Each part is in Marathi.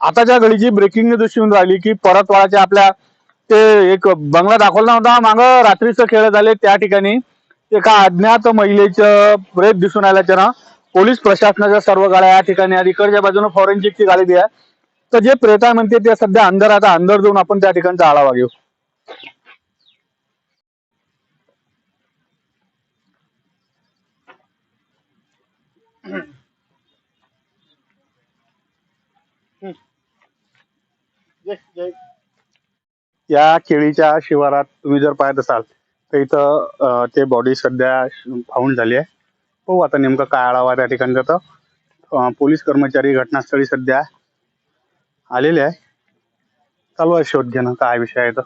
आताच्या घडीची ब्रेकिंग न्यूज येऊन राहिली की परतवाडाच्या आपल्या ते एक बंगला दाखवला नव्हता माग रात्रीचं खेळ झाले त्या ठिकाणी. एका अज्ञात महिलेचं प्रेत दिसून आल्याच्यानं पोलीस प्रशासनाच्या सर्व गाड्या या ठिकाणी आहेत. इकडच्या बाजूने फॉरेन्सिकची गाडी द्या तर जे प्रेता म्हणते ते सध्या अंदर आता अंदर जाऊन आपण त्या ठिकाणचा आढावा घेऊ. या केळीच्या शिवारात तुम्ही जर पाहत असाल तर इथं ते बॉडी सध्या फाऊंड झाली आहे. पाहू आता नेमकं काय आढावा त्या ठिकाणचा तर पोलीस कर्मचारी घटनास्थळी सध्या आलेले आहे. चालू आहे शोध घेणं काय विषय आहे तर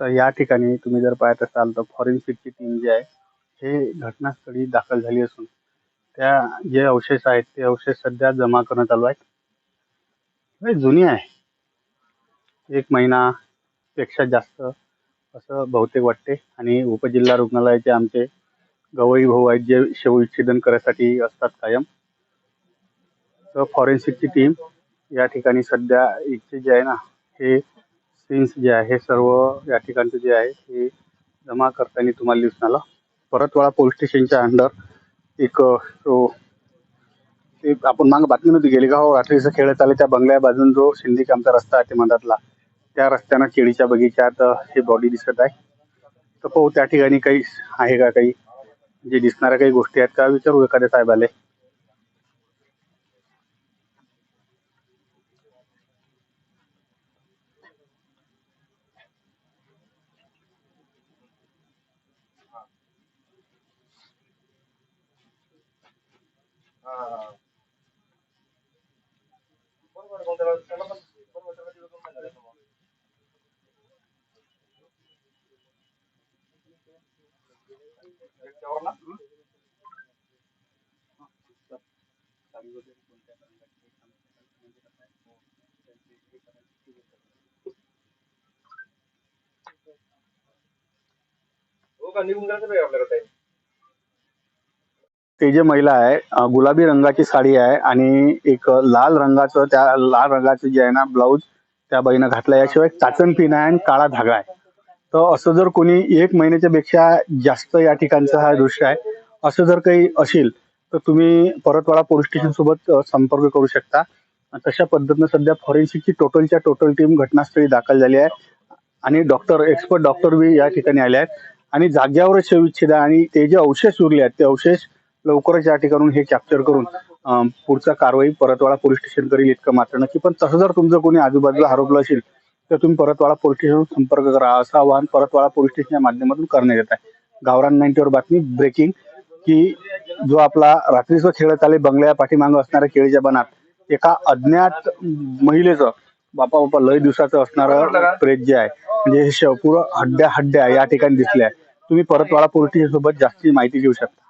तर या ठिकाणी तुम्ही जर पाहत असाल तर फॉरेन्सिकची टीम जी आहे हे घटनास्थळी दाखल झाली असून त्या जे अवशेष आहेत ते अवशेष सध्या जमा करणं चालू आहेत. जुनी आहे. एक महिना पेक्षा जास्त असं बहुतेक वाटते. आणि उपजिल्हा रुग्णालयाचे आमचे गवई भाऊ आहेत जे शवविच्छेदन करायसाठी असतात कायम. तर फॉरेन्सिकची टीम या ठिकाणी सध्या इथे जे आहे ना हे सीन्स जे आहे हे सर्व या ठिकाणचं जे आहे हे जमा करताना तुम्हाला दिसून आलं परतवाडा पोलीस स्टेशनच्या अंडर एक तो ते आपण मागे बातमी नव्हती गेली का हो रात्रीचं खेळ चालले त्या बंगल्या बाजून जो सिंधी कामचा रस्ता आहे ते मधातला त्या रस्त्यानं केळीच्या बगीच्यात हे बॉडी दिसत आहे. तर पाहू त्या ठिकाणी काही आहे का काही? जे दिसणाऱ्या काही गोष्टी आहेत का? विचारू एखाद्या साहेबाले. Oh, kan ini bukan sampai apa ya, ते जे महिला आहे गुलाबी रंगाची साडी आहे आणि एक लाल रंगाचं त्या लाल रंगाचं जे आहे ना ब्लाऊज त्या बाईनं घातला याशिवाय चाचण पिन आहे आणि काळा धागा आहे. तर असं जर कोणी एक महिन्याच्या पेक्षा जास्त या ठिकाणचं हा दृश्य आहे असं जर काही असेल तर तुम्ही परतवाडा पोलीस स्टेशन सोबत संपर्क करू शकता. तशा पद्धतीनं सध्या फॉरेन्सिकची टोटलच्या टोटल टीम घटनास्थळी दाखल झाली आहे आणि डॉक्टर एक्सपर्ट डॉक्टर बी या ठिकाणी आले आहेत. आणि जाग्यावरच शवविच्छेद आहे आणि ते जे अवशेष उरले आहेत ते अवशेष लवकरच या ठिकाणून हे कॅप्चर करून पुढचा कारवाई परतवाडा पोलीस स्टेशन करील इतकं मात्र नक्की. पण तसं जर तुमचं कोणी आजूबाजूला हरवलं असेल तर तुम्ही परतवाडा पोलीस स्टेशन संपर्क करा. असं आवाहन परतवाडा पोलीस स्टेशनच्या माध्यमातून करण्यात येत आहे. गावरान नाईन्टीवर बातमी ब्रेकिंग की जो आपला रात्रीचं खेळत आले बंगल्या पाठीमागं असणाऱ्या केळीच्या बनात एका अज्ञात महिलेचं बापा बापा लय दिवसाचं असणारं प्रेत जे आहे म्हणजे हे शव हड्ड्या हड्ड्या या ठिकाणी दिसले आहे. तुम्ही परतवाडा पोलीस स्टेशन सोबत जास्ती माहिती घेऊ शकता.